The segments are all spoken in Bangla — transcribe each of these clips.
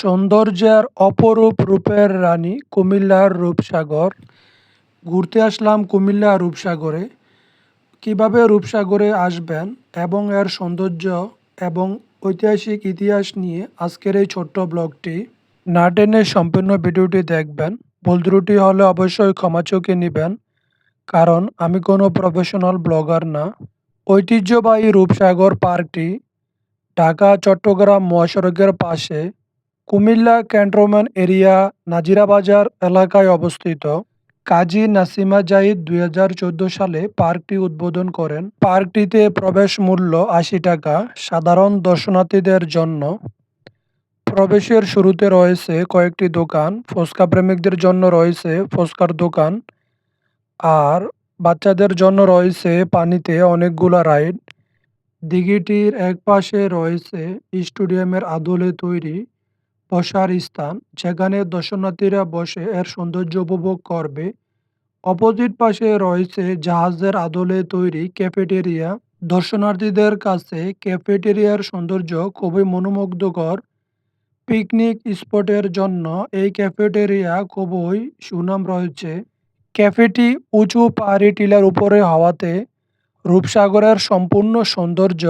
সৌন্দর্যের অপরূপ রূপের রানী কুমিল্লার রূপসাগর। ঘুরতে আসলাম কুমিল্লা রূপসাগরে। কীভাবে রূপসাগরে আসবেন এবং এর সৌন্দর্য এবং ঐতিহাসিক ইতিহাস নিয়ে আজকের এই ছোট্ট ব্লগটি না টেনে সম্পূর্ণ ভিডিওটি দেখবেন। ভুল ত্রুটি হলে অবশ্যই ক্ষমা চোখে নেবেন, কারণ আমি কোনো প্রফেশনাল ব্লগার না। ঐতিহ্যবাহী রূপসাগর পার্কটি ঢাকা চট্টগ্রাম মহাসড়কের পাশে কুমিল্লা ক্যান্টনমেন্ট এরিয়া নাজিরাবাজার এলাকায় অবস্থিত। কাজী নাসিমা জাহিদ দুই হাজার চোদ্দ সালে পার্কটি উদ্বোধন করেন। পার্কটিতে প্রবেশ মূল্য আশি টাকা, সাধারণ দর্শনার্থীদের জন্য। প্রবেশের শুরুতে রয়েছে কয়েকটি দোকান ফুচকা প্রেমিকদের জন্য রয়েছে ফুচকার দোকান, আর বাচ্চাদের জন্য রয়েছে পানিতে অনেকগুলা রাইড। দিঘিটির এক পাশে রয়েছে স্টেডিয়ামের আদলে তৈরি বসার স্থান, যেখানে দর্শনার্থীরা বসে এর সৌন্দর্য উপভোগ করবে। অপোজিট পাশে রয়েছে জাহাজের আদলে তৈরি ক্যাফেটেরিয়া। দর্শনার্থীদের কাছে ক্যাফেটেরিয়ার সৌন্দর্য খুবই মনোমুগ্ধকর। পিকনিক স্পটের জন্য এই ক্যাফেটেরিয়া খুবই সুনাম রয়েছে। ক্যাফেটি উঁচু পাহাড়ি টিলার উপরে হওয়াতে রূপসাগরের সম্পূর্ণ সৌন্দর্য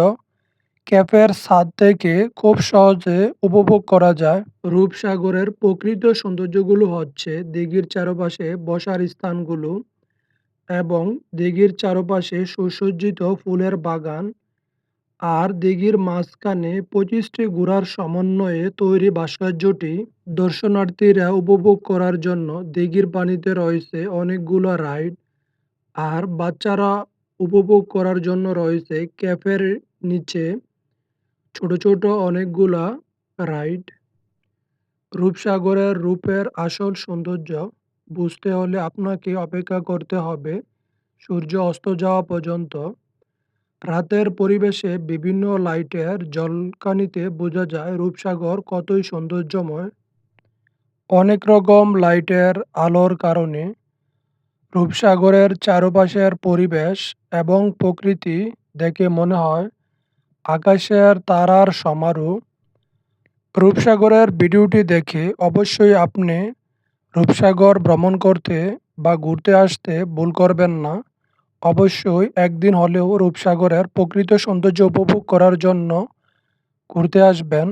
ক্যাফের ছাদ থেকে খুব সহজে উপভোগ করা যায়। রূপসাগরের প্রকৃত সৌন্দর্যগুলো হচ্ছে দিঘির চারপাশে বসার স্থানগুলো এবং দিঘির চারপাশে সুসজ্জিত ফুলের বাগান আর দিঘির মাঝখানে পঁচিশটি ঘোড়ার সমন্বয়ে তৈরি ভাস্কর্যটি দর্শনার্থীরা উপভোগ করার জন্য দিঘির পানিতে রয়েছে অনেকগুলো রাইড আর বাচ্চারা উপভোগ করার জন্য রয়েছে ক্যাফের নিচে ছোট ছোট অনেকগুলা রাইড রূপসাগরের রূপের আসল সৌন্দর্য বুঝতে হলে আপনাকে অপেক্ষা করতে হবে সূর্য অস্ত যাওয়া পর্যন্ত। রাতের পরিবেশে বিভিন্ন লাইটের জলকানিতে বোঝা যায় রূপসাগর কতই সৌন্দর্যময়। অনেক রকম লাইটের আলোর কারণে রূপসাগরের চারপাশের পরিবেশ এবং প্রকৃতি দেখে মনে হয় আকাশের তারার সমারোহ। রূপসাগরের ভিডিওটি দেখে অবশ্যই আপনি রূপসাগর ভ্রমণ করতে বা ঘুরতে আসতে ভুল করবেন না। অবশ্যই একদিন হলেও রূপসাগরের প্রকৃত সৌন্দর্য উপভোগ করার জন্য ঘুরতে আসবেন।